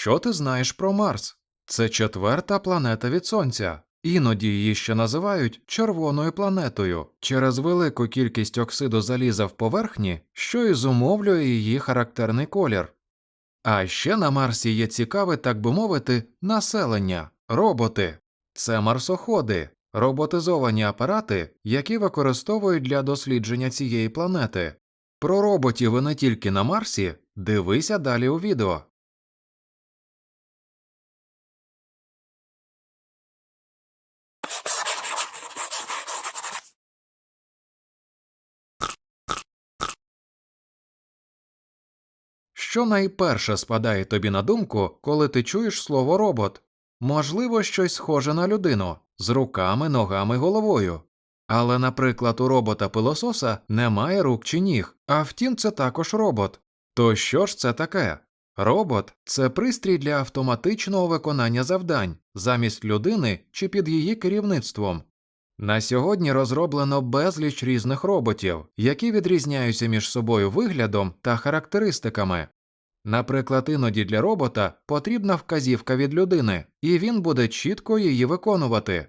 Що ти знаєш про Марс? Це четверта планета від Сонця. Іноді її ще називають червоною планетою через велику кількість оксиду заліза в поверхні, що і зумовлює її характерний колір. А ще на Марсі є цікаве, так би мовити, населення роботи. Це марсоходи, роботизовані апарати, які використовують для дослідження цієї планети. Про роботів і не тільки на Марсі дивися далі у відео. Що найперше спадає тобі на думку, коли ти чуєш слово робот? Можливо, щось схоже на людину з руками, ногами, головою. Але, наприклад, у робота пилососа немає рук чи ніг, а втім, це також робот. То що ж це таке? Робот це пристрій для автоматичного виконання завдань замість людини чи під її керівництвом. На сьогодні розроблено безліч різних роботів, які відрізняються між собою виглядом та характеристиками. Наприклад, іноді для робота потрібна вказівка від людини, і він буде чітко її виконувати.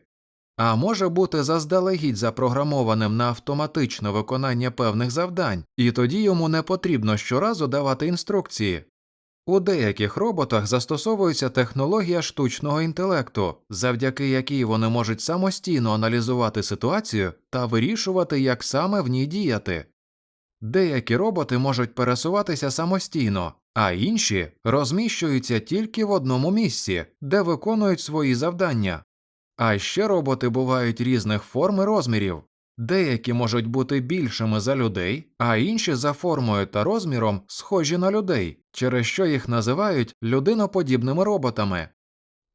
А може бути заздалегідь запрограмованим на автоматичне виконання певних завдань, і тоді йому не потрібно щоразу давати інструкції. У деяких роботах застосовується технологія штучного інтелекту, завдяки якій вони можуть самостійно аналізувати ситуацію та вирішувати, як саме в ній діяти. Деякі роботи можуть пересуватися самостійно, а інші розміщуються тільки в одному місці, де виконують свої завдання. А ще роботи бувають різних форм і розмірів. Деякі можуть бути більшими за людей, а інші за формою та розміром схожі на людей, через що їх називають людиноподібними роботами.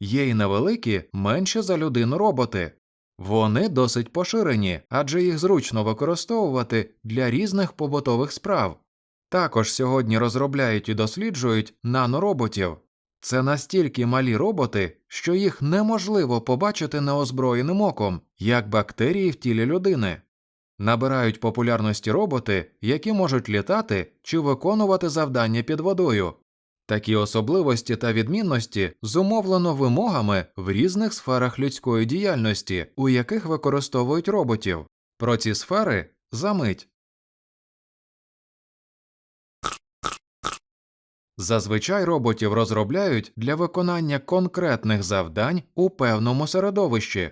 Є й невеликі, менші за людину роботи. Вони досить поширені, адже їх зручно використовувати для різних побутових справ. Також сьогодні розробляють і досліджують нанороботів. Це настільки малі роботи, що їх неможливо побачити неозброєним оком, як бактерії в тілі людини. Набирають популярності роботи, які можуть літати чи виконувати завдання під водою. Такі особливості та відмінності зумовлено вимогами в різних сферах людської діяльності, у яких використовують роботів. Про ці сфери замить. Зазвичай роботів розробляють для виконання конкретних завдань у певному середовищі.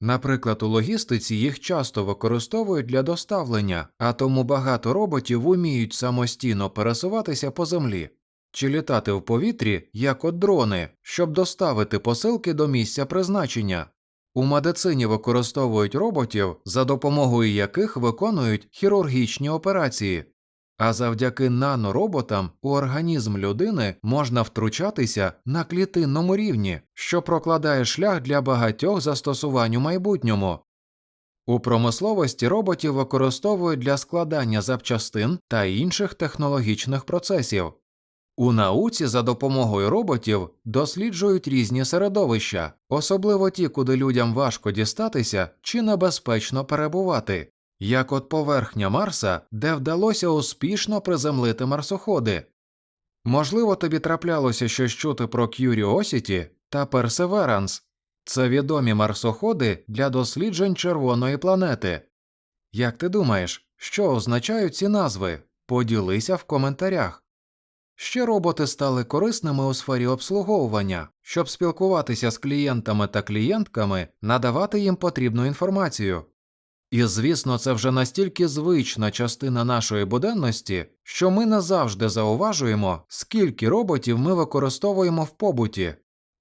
Наприклад, у логістиці їх часто використовують для доставлення, а тому багато роботів уміють самостійно пересуватися по землі чи літати в повітрі, як от дрони, щоб доставити посилки до місця призначення. У медицині використовують роботів, за допомогою яких виконують хірургічні операції. А завдяки нанороботам у організм людини можна втручатися на клітинному рівні, що прокладає шлях для багатьох застосувань у майбутньому. У промисловості роботів використовують для складання запчастин та інших технологічних процесів. У науці за допомогою роботів досліджують різні середовища, особливо ті, куди людям важко дістатися чи небезпечно перебувати як от поверхня Марса, де вдалося успішно приземлити марсоходи. Можливо, тобі траплялося щось чути про Curiosity та Perseverance. Це відомі марсоходи для досліджень червоної планети. Як ти думаєш, що означають ці назви? Поділися в коментарях. Ще роботи стали корисними у сфері обслуговування, щоб спілкуватися з клієнтами та клієнтками, надавати їм потрібну інформацію. І, звісно, це вже настільки звична частина нашої буденності, що ми назавжди зауважуємо, скільки роботів ми використовуємо в побуті: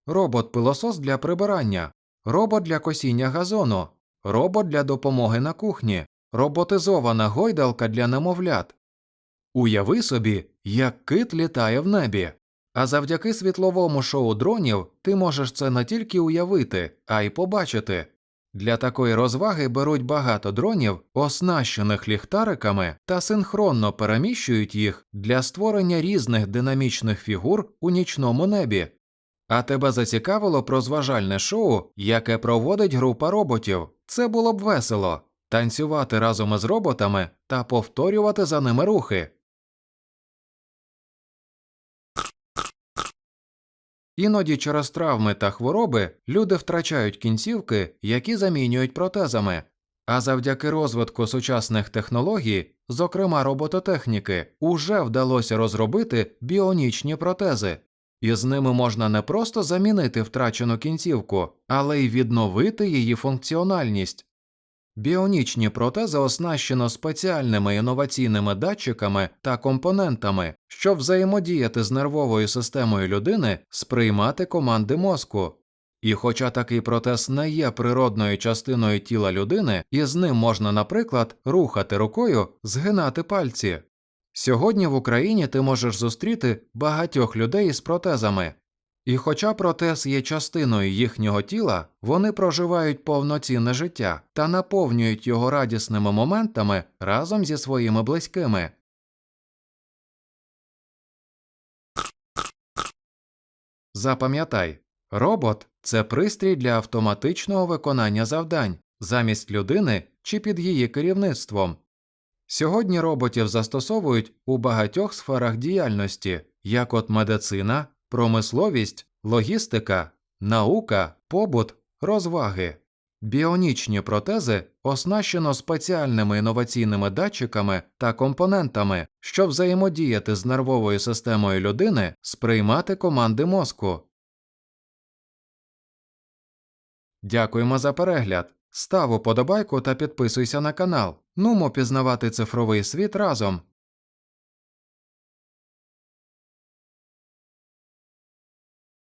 робот-пилосос для прибирання, робот для косіння газону, робот для допомоги на кухні, роботизована гойдалка для немовлят. Уяви собі, як кит літає в небі. А завдяки світловому шоу дронів ти можеш це не тільки уявити, а й побачити. Для такої розваги беруть багато дронів, оснащених ліхтариками, та синхронно переміщують їх для створення різних динамічних фігур у нічному небі. А тебе зацікавило про зважальне шоу, яке проводить група роботів. Це було б весело танцювати разом із роботами та повторювати за ними рухи. Іноді через травми та хвороби люди втрачають кінцівки, які замінюють протезами. А завдяки розвитку сучасних технологій, зокрема робототехніки, уже вдалося розробити біонічні протези. І з ними можна не просто замінити втрачену кінцівку, але й відновити її функціональність. Біонічні протези оснащено спеціальними інноваційними датчиками та компонентами, щоб взаємодіяти з нервовою системою людини, сприймати команди мозку. І хоча такий протез не є природною частиною тіла людини, і з ним можна, наприклад, рухати рукою, згинати пальці. Сьогодні в Україні ти можеш зустріти багатьох людей із протезами. І хоча протез є частиною їхнього тіла, вони проживають повноцінне життя та наповнюють його радісними моментами разом зі своїми близькими. Запам'ятай, робот це пристрій для автоматичного виконання завдань замість людини чи під її керівництвом. Сьогодні роботів застосовують у багатьох сферах діяльності, як от медицина, промисловість, логістика, наука, побут, розваги. Біонічні протези оснащено спеціальними інноваційними датчиками та компонентами, щоб взаємодіяти з нервовою системою людини, сприймати команди мозку. Дякуємо за перегляд. Став уподобайку та підписуйся на канал. Нумо пізнавати цифровий світ разом.